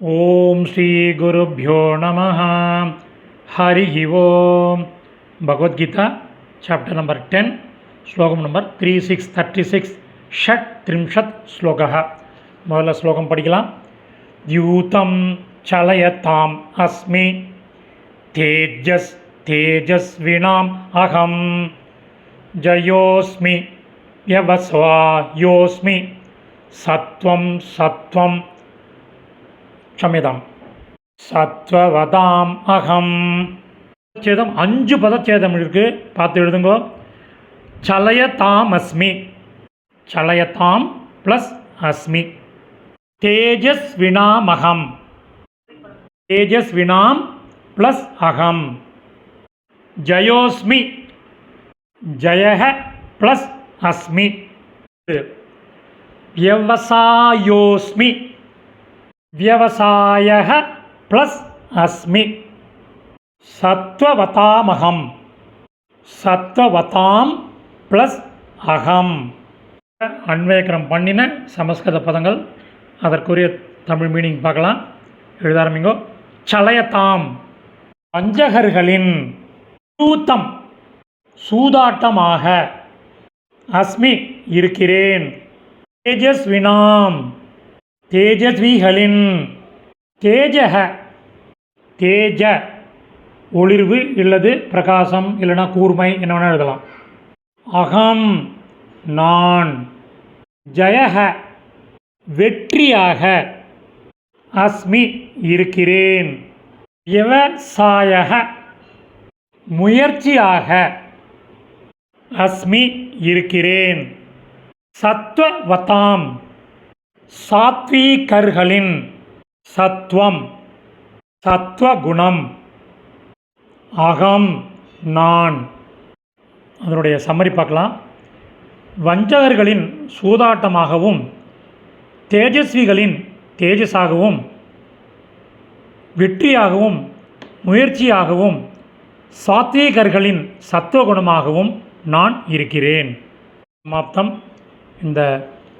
ஓம் ஸ்ரீ குருப்பியோ நம ஹரி ஓம் Bhagavad Gita chapter number ten ஸ்லோகம் number three six thirty six shut த்ரிம்ஷத் ஸ்லோகः முதல்ல ஸ்லோகம் படிக்கலாம் யூதம் சலயதாம் அஸ்மி தேஜஸ் தேஜஸ்வினாம் அகம் ஜயோஸ்மி யவஸ்வாயோஸ்மி சத்வம் சத்வம் க்ஷமிதம் சத்வவதாம் அகம். சேதம் அஞ்சு பதச்சேதம் இருக்கு. பார்த்து எழுதுங்கோ. சலயதாம் அஸ்மி சலயதாம் ப்ளஸ் அஸ்மி. தேஜஸ் அகம் தேஜஸ் வினாம் ப்ளஸ் அகம். ஜயோஸ்மி. ஜயஹ ப்ளஸ் அஸ்மி. வியவசாயோஸ்மி. வியவசாய ப்ளஸ் அஸ்மி சத்வவதாமகம் சத்வவதாம் ப்ளஸ் அகம் அன்வேக்கரம் பண்ணின சமஸ்கிருத பதங்கள் அதற்குரிய தமிழ் மீனிங் பார்க்கலாம். எழுத ஆரம்பிங்கோ. சளையத்தாம் பஞ்சகர்களின் சூத்தம் சூதாட்டமாக அஸ்மி இருக்கிறேன் தேஜஸ்வினாம் தேஜஸ்விகளின் தேஜக தேஜ ஒளிர்வு இல்லது பிரகாசம் இல்லைனா கூர்மை என்ன வேணால் எழுதலாம். அகம் நான் ஜயக வெற்றியாக அஸ்மி இருக்கிறேன். விவசாயக முயற்சியாக அஸ்மி இருக்கிறேன். சத்வவதாம். சாத்வீகர்களின் சத்வம் சத்வகுணம் அகம் நான். அதனுடைய சம்மரி பார்க்கலாம். வஞ்சகர்களின் சூதாட்டமாகவும் தேஜஸ்விகளின் தேஜஸாகவும் வெற்றியாகவும் முயற்சியாகவும் சாத்வீகர்களின் சத்துவகுணமாகவும் நான் இருக்கிறேன். மாப்தம் இந்த